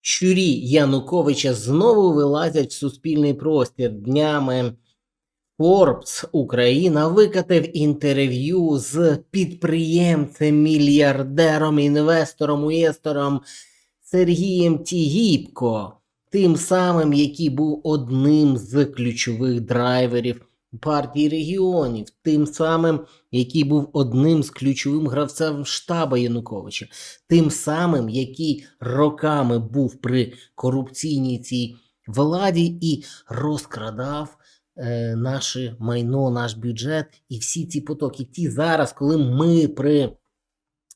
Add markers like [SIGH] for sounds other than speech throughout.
щурі Януковича знову вилазять в суспільний простір днями. Forbes Україна викатив інтерв'ю з підприємцем, мільярдером, інвестором, уєстором Сергієм Тігіпко, тим самим, який був одним з ключових драйверів партії регіонів, тим самим, який був одним з ключовим гравцем штаба Януковича, тим самим, який роками був при корупційній цій владі і розкрадав е, наше майно, наш бюджет і всі ці потоки. Ті зараз, коли ми при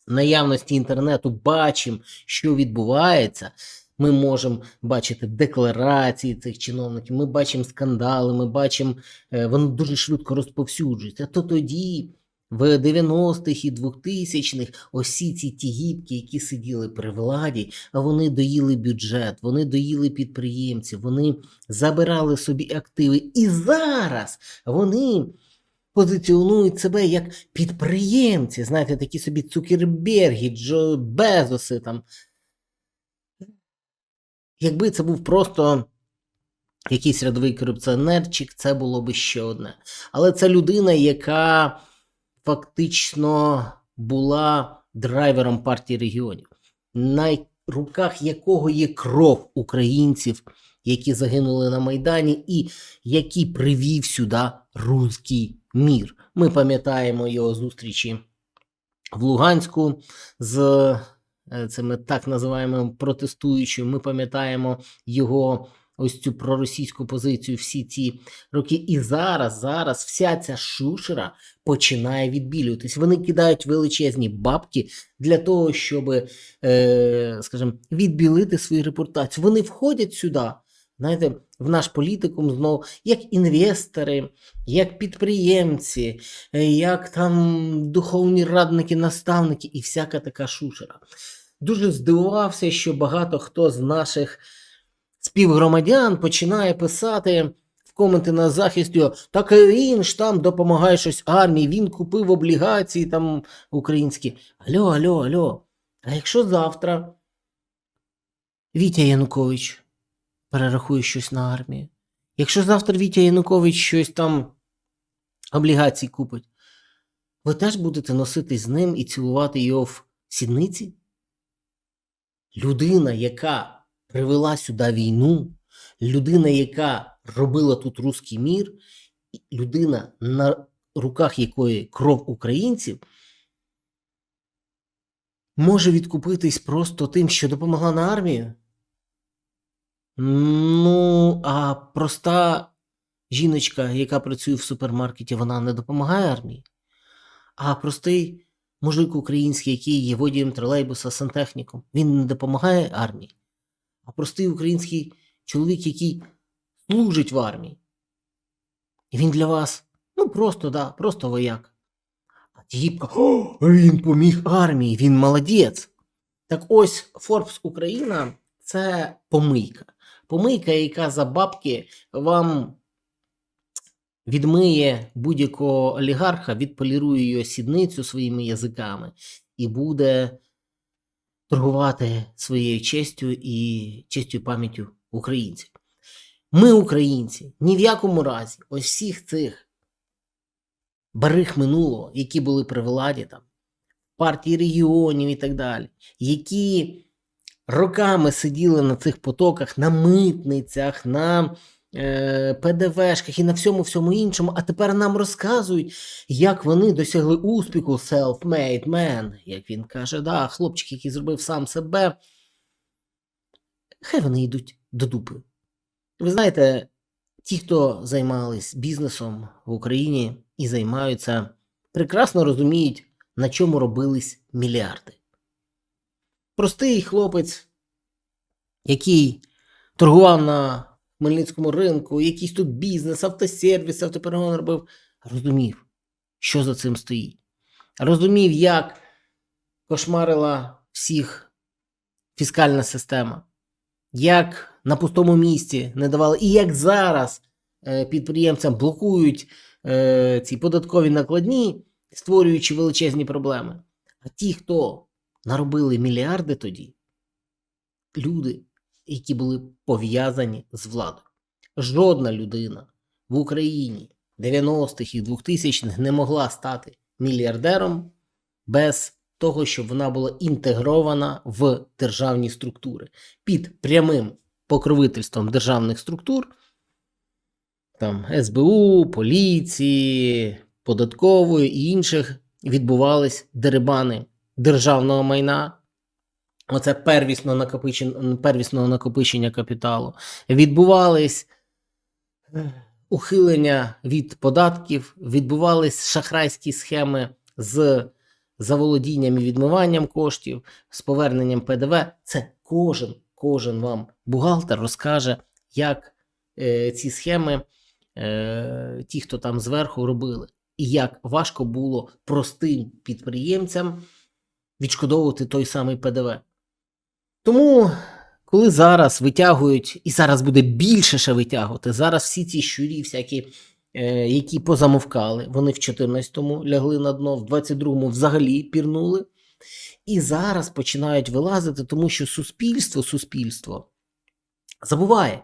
наявності інтернету бачимо, що відбувається. Ми можемо бачити декларації цих чиновників, ми бачимо скандали, ми бачимо, е, вони дуже швидко розповсюджуються. То тоді, в 90-х і 2000-х, осі ці тігіпки, які сиділи при владі, а вони доїли бюджет, вони доїли підприємців, вони забирали собі активи. І зараз вони позиціонують себе як підприємці, знаєте, такі собі Цукерберги, Джо Безоси там. Якби це був просто якийсь рядовий корупціонерчик, це було би ще одне. Але це людина, яка фактично була драйвером партії регіонів, на руках якого є кров українців, які загинули на Майдані, і який привів сюди руський мір. Ми пам'ятаємо його зустрічі в Луганську з цими так називаємо протестуючими. Ми пам'ятаємо його ось цю проросійську позицію всі ці роки. І зараз, зараз вся ця шушера починає відбілюватись. Вони кидають величезні бабки для того, щоб, е, скажімо, відбілити свою репутацію. Вони входять сюди. Знаєте, в наш політикум знову як інвестори, як підприємці, е, як там духовні радники, наставники і всяка така шушера. Дуже здивувався, що багато хто з наших співгромадян починає писати в коменти на захист так він ж там допомагає щось армії, він купив облігації там українські. Альо, альо, альо. А якщо завтра Вітя Янукович перерахує щось на армію, якщо завтра Вітя Янукович щось там облігації купить, ви теж будете носити з ним і цілувати його в сідниці? Людина, яка привела сюди війну, людина, яка робила тут руський мір, людина, на руках якої кров українців, може відкупитись просто тим, що допомогла на армію? Ну, а проста жіночка, яка працює в супермаркеті, вона не допомагає армії. А простий мужик український, який є водієм тролейбуса, сантехніком, він не допомагає армії. А простий український чоловік, який служить в армії. І він для вас, ну просто, да, просто вояк. А Тігіпка, «О, він поміг армії, він молодець. Так ось Forbes Україна це помийка. Помийка, яка за бабки вам відмиє будь-якого олігарха, відполірує його сідницю своїми язиками і буде торгувати своєю честю і честю пам'яттю українців. Ми, українці, ні в якому разі, ось всіх цих барих минулого, які були при владі там, партії регіонів і так далі, які роками сиділи на цих потоках, на митницях, на ПДВшках і на всьому всьому іншому, а тепер нам розказують, як вони досягли успіху self-made man, як він каже, да, хлопчик, який зробив сам себе. Хай вони йдуть до дупи. Ви знаєте, ті, хто займались бізнесом в Україні і займаються, прекрасно розуміють, на чому робились мільярди. Простий хлопець, який торгував на Хмельницькому ринку, якийсь тут бізнес, автосервіс, автоперегон робив, розумів, що за цим стоїть. Розумів, як кошмарила всіх фіскальна система, як на пустому місці не давали, і як зараз е, підприємцям блокують е, ці податкові накладні, створюючи величезні проблеми. А ті, хто наробили мільярди тоді, люди, які були пов'язані з владою. Жодна людина в Україні 90-х і 2000-х не могла стати мільярдером без того, щоб вона була інтегрована в державні структури під прямим покровительством державних структур, там СБУ, поліції, податкової і інших відбувались дерибани державного майна. Оце первісно накопичення, первісного накопичення капіталу. Відбувались е, ухилення від податків, відбувались шахрайські схеми з заволодінням і відмиванням коштів, з поверненням ПДВ. Це кожен, кожен вам бухгалтер розкаже, як е, ці схеми е, ті, хто там зверху робили, і як важко було простим підприємцям відшкодовувати той самий ПДВ. Тому, коли зараз витягують, і зараз буде більше ще витягувати, зараз всі ці щурі, всякі, е, які позамовкали, вони в 14-му лягли на дно, в 22-му взагалі пірнули. І зараз починають вилазити, тому що суспільство, суспільство забуває.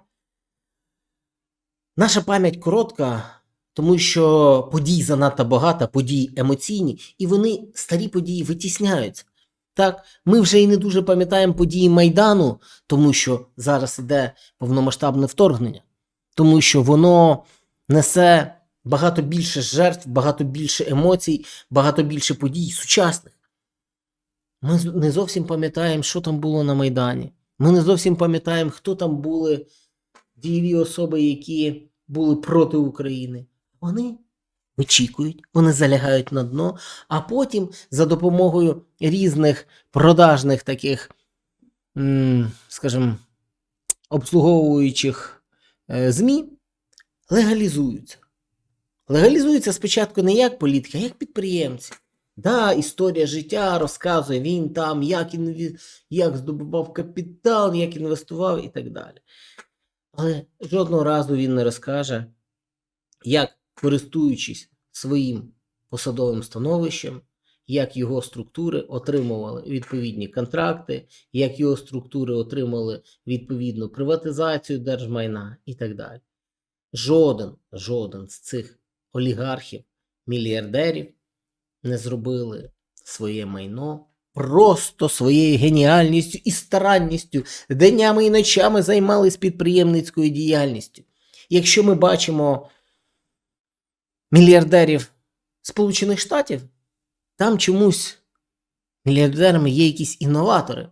Наша пам'ять коротка, тому що подій занадто багато, подій емоційні, і вони старі події витісняються. Так, ми вже і не дуже пам'ятаємо події Майдану, тому що зараз іде повномасштабне вторгнення, тому що воно несе багато більше жертв, багато більше емоцій, багато більше подій сучасних. Ми не зовсім пам'ятаємо, що там було на Майдані. Ми не зовсім пам'ятаємо, хто там були дієві особи, які були проти України. Вони вичікують, вони залягають на дно, а потім за допомогою різних продажних таких, скажімо, обслуговуючих е, ЗМІ легалізуються. Легалізуються спочатку не як політики, а як підприємці. Да, історія життя розказує він там, як, інві... як здобував капітал, як інвестував і так далі. Але жодного разу він не розкаже, як, користуючись своїм посадовим становищем, як його структури отримували відповідні контракти, як його структури отримали відповідну приватизацію держмайна і так далі. Жоден, жоден з цих олігархів, мільярдерів не зробили своє майно просто своєю геніальністю і старанністю, днями і ночами займались підприємницькою діяльністю. Якщо ми бачимо мільярдерів Сполучених Штатів, там чомусь мільярдерами є якісь інноватори.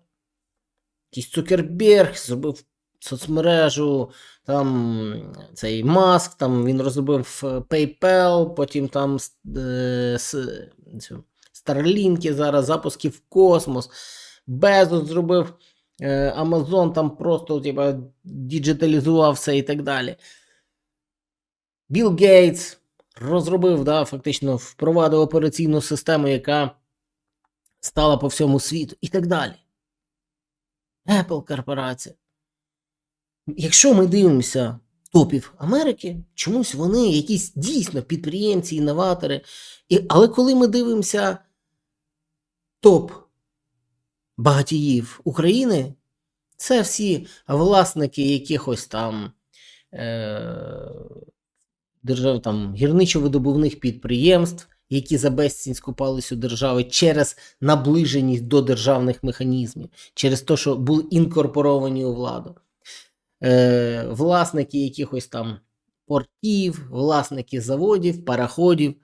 Якийсь Цукерберг зробив соцмережу, там цей Маск, там він розробив е, PayPal, потім там е, Starlink зараз, запуски в космос. Безос зробив е, Amazon, там просто типа, діджиталізував все і так далі. Білл Гейтс розробив, да, фактично впровадив операційну систему, яка стала по всьому світу, і так далі. Apple корпорація. Якщо ми дивимося топів Америки, чомусь вони якісь дійсно підприємці, інноватори. І, але коли ми дивимося топ багатіїв України, це всі власники якихось там е, держав, там, гірничо-видобувних підприємств, які за безцінь скупались у держави через наближеність до державних механізмів, через те, що були інкорпоровані у владу. Е, власники якихось там портів, власники заводів, пароходів,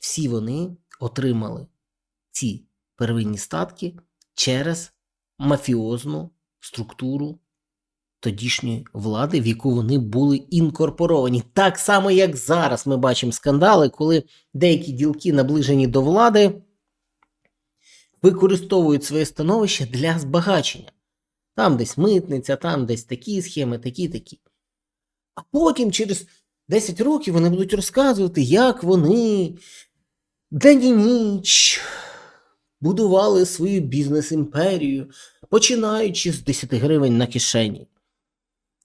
всі вони отримали ці первинні статки через мафіозну структуру тодішньої влади, в яку вони були інкорпоровані. Так само, як зараз ми бачимо скандали, коли деякі ділки, наближені до влади, використовують своє становище для збагачення. Там десь митниця, там десь такі схеми, такі, такі. А потім, через 10 років, вони будуть розказувати, як вони день і ніч будували свою бізнес-імперію, починаючи з 10 гривень на кишені.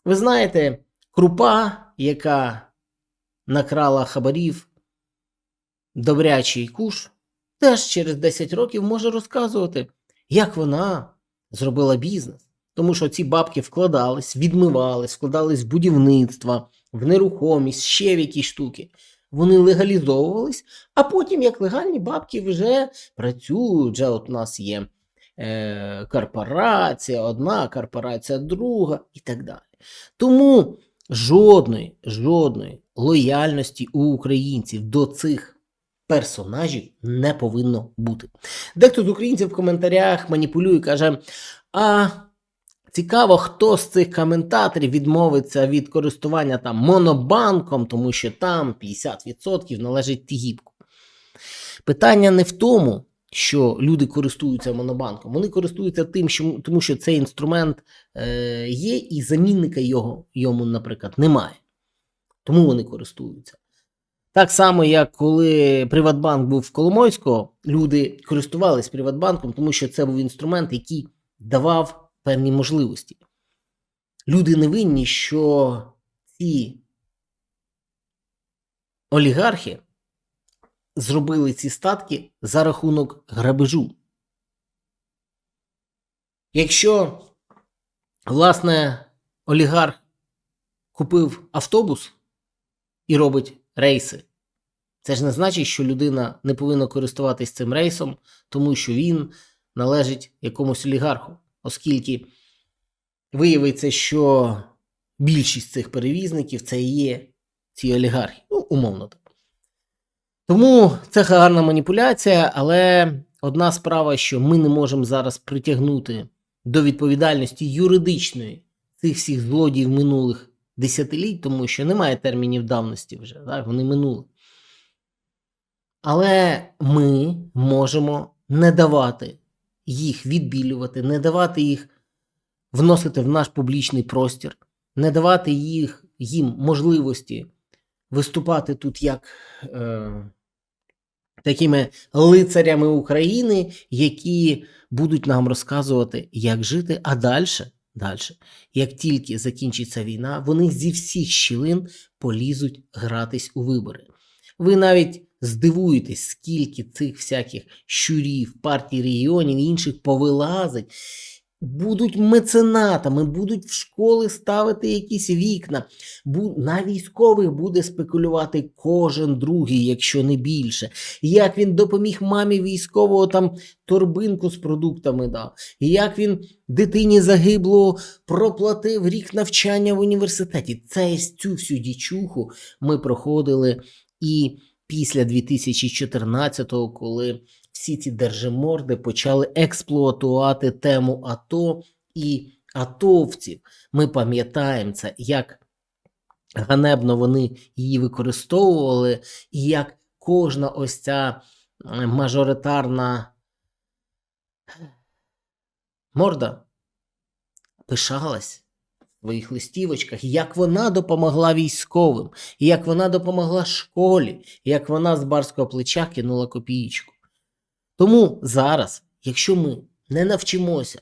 Ви знаєте, крупа, яка накрала хабарів, добрячий куш, теж через 10 років може розказувати, як вона зробила бізнес, Тому що ці бабки вкладались, відмивались, вкладались в будівництво, в нерухомість, ще в якісь штуки. Вони легалізовувались, а потім, як легальні бабки, вже працюють. Вже от у нас є е, корпорація, одна корпорація, друга і так далі. Тому жодної, жодної лояльності у українців до цих персонажів не повинно бути. Дехто з українців в коментарях маніпулює і каже: а цікаво, хто з цих коментаторів відмовиться від користування там монобанком, тому що там 50% належить Тігіпку. Питання не в тому, що люди користуються монобанком. Вони користуються тим, що, тому що цей інструмент е, є, і замінника його, йому, наприклад, немає. Тому вони користуються. Так само, як коли Приватбанк був в Коломойського, люди користувались Приватбанком, тому що це був інструмент, який давав певні можливості. Люди не винні, що ці олігархи зробили ці статки за рахунок грабежу. Якщо, власне, олігарх купив автобус і робить рейси, це ж не значить, що людина не повинна користуватись цим рейсом, тому що він належить якомусь олігарху, оскільки виявиться, що більшість цих перевізників це є ці олігархи. Ну, умовно так. Тому це гарна маніпуляція, але одна справа, що ми не можемо зараз притягнути до відповідальності юридичної цих всіх злодіїв минулих десятиліть, тому що немає термінів давності вже, так? вони минули. Але ми можемо не давати їх відбілювати, не давати їх вносити в наш публічний простір, не давати їх, їм можливості виступати тут як е, такими лицарями України, які будуть нам розказувати, як жити, а далі, далі, як тільки закінчиться війна, вони зі всіх щілин полізуть гратись у вибори. Ви навіть здивуєтесь, скільки цих всяких щурів, партій регіонів і інших повилазить. Будуть меценатами, будуть в школи ставити якісь вікна. На військових буде спекулювати кожен другий, якщо не більше. Як він допоміг мамі військового там торбинку з продуктами дав, як він дитині загиблого проплатив рік навчання в університеті. Це цю всю дічуху ми проходили і після 2014-го, коли всі ці держиморди почали експлуатувати тему АТО і атовців. Ми пам'ятаємо це, як ганебно вони її використовували, і як кожна ось ця е, мажоритарна морда пишалась в своїх листівочках, як вона допомогла військовим, як вона допомогла школі, як вона з барського плеча кинула копієчку. Тому зараз, якщо ми не навчимося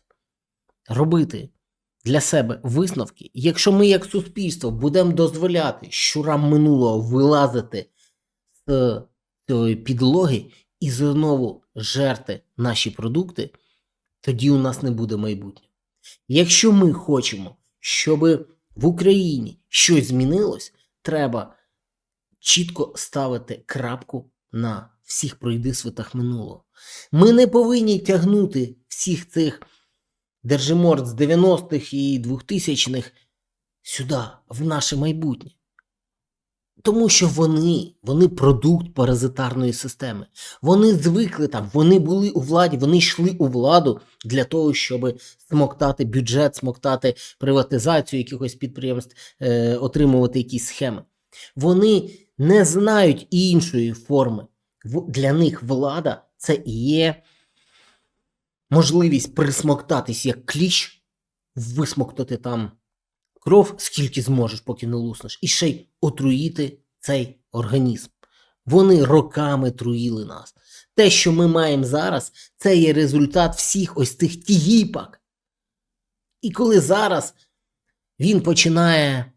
робити для себе висновки, якщо ми як суспільство будемо дозволяти щурам минулого вилазити з цієї підлоги і знову жерти наші продукти, тоді у нас не буде майбутнього. Якщо ми хочемо, щоб в Україні щось змінилось, треба чітко ставити крапку на всіх пройдисвитах минулого. Ми не повинні тягнути всіх цих держиморд з 90-х і 2000-х сюди, в наше майбутнє. Тому що вони, вони продукт паразитарної системи. Вони звикли там, вони були у владі, вони йшли у владу для того, щоб смоктати бюджет, смоктати приватизацію якихось підприємств, е, отримувати якісь схеми. Вони не знають іншої форми. Для них влада це і є можливість присмоктатись як кліщ, висмоктати там кров, скільки зможеш, поки не луснеш, і ще й отруїти цей організм. Вони роками труїли нас. Те, що ми маємо зараз, це є результат всіх ось тих тігіпок. І коли зараз він починає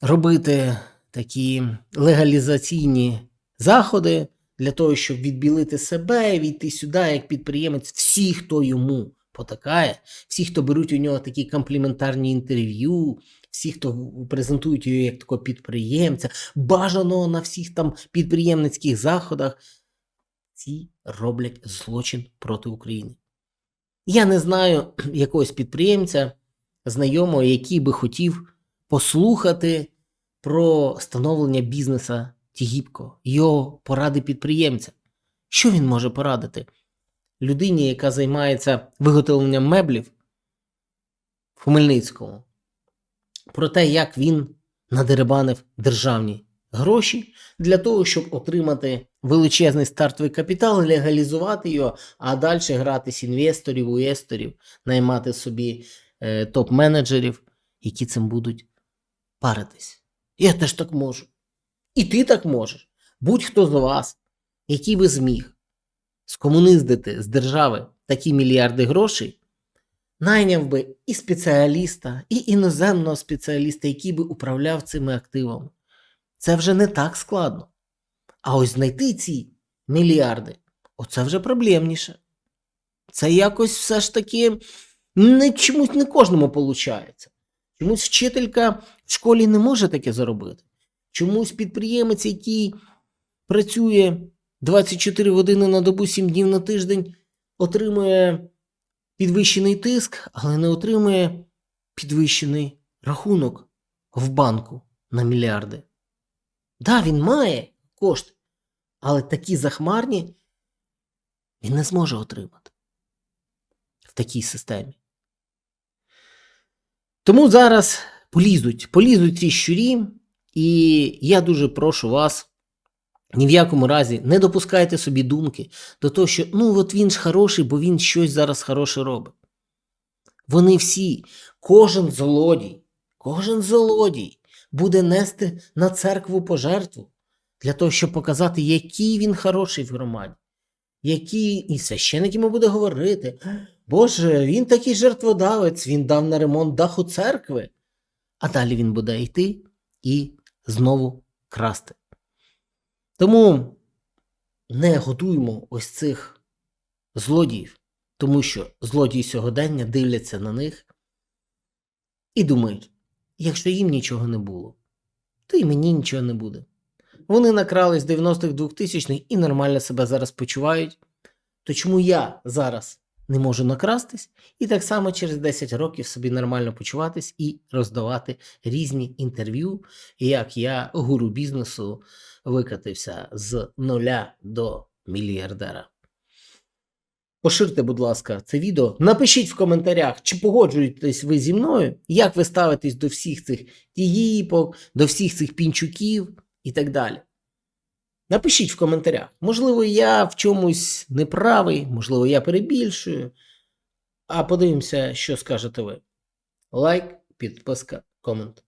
робити такі легалізаційні заходи для того, щоб відбілити себе, війти сюди як підприємець, всі, хто йому потакає, всі, хто беруть у нього такі компліментарні інтерв'ю, всі, хто презентують його як такого підприємця, бажаного на всіх там підприємницьких заходах, ці роблять злочин проти України. Я не знаю [CLEARS THROAT] якогось підприємця, знайомого, який би хотів послухати про становлення бізнеса Тігіпко, його поради підприємця. Що він може порадити? Людині, яка займається виготовленням меблів в Хмельницькому, про те, як він надеребанив державні гроші для того, щоб отримати величезний стартовий капітал, легалізувати його, а далі гратись інвесторів, уєсторів, наймати собі е, топ-менеджерів, які цим будуть паритись. Я теж так можу. І ти так можеш. Будь-хто з вас, який би зміг скомуниздити з держави такі мільярди грошей, найняв би і спеціаліста, і іноземного спеціаліста, який би управляв цими активами. Це вже не так складно. А ось знайти ці мільярди оце вже проблемніше. Це якось все ж таки не чомусь не кожному виходить. Чомусь вчителька в школі не може таке заробити. Чомусь підприємець, який працює 24 години на добу, 7 днів на тиждень, отримує підвищений тиск, але не отримує підвищений рахунок в банку на мільярди. Да, він має кошти, але такі захмарні він не зможе отримати в такій системі. Тому зараз полізуть, полізуть ці щурі, і я дуже прошу вас. Ні в якому разі не допускайте собі думки до того, що ну от він ж хороший, бо він щось зараз хороше робить. Вони всі, кожен злодій, кожен злодій буде нести на церкву пожертву для того, щоб показати, який він хороший в громаді, який і священик йому буде говорити. Боже, він такий жертводавець, він дав на ремонт даху церкви. А далі він буде йти і знову красти. Тому не годуємо ось цих злодіїв, тому що злодії сьогодення дивляться на них і думають, якщо їм нічого не було, то і мені нічого не буде. Вони накрали з 90-х 2000-х і нормально себе зараз почувають. То чому я зараз не можу накрастись і так само через 10 років собі нормально почуватись і роздавати різні інтерв'ю, як я, гуру бізнесу, викатився з нуля до мільярдера. Поширте, будь ласка, це відео. Напишіть в коментарях, чи погоджуєтесь ви зі мною, як ви ставитесь до всіх цих тігіпок, до всіх цих пінчуків і так далі. Напишіть в коментарях. Можливо, я в чомусь неправий, можливо, я перебільшую. А подивимося, що скажете ви. Лайк, підписка, комент.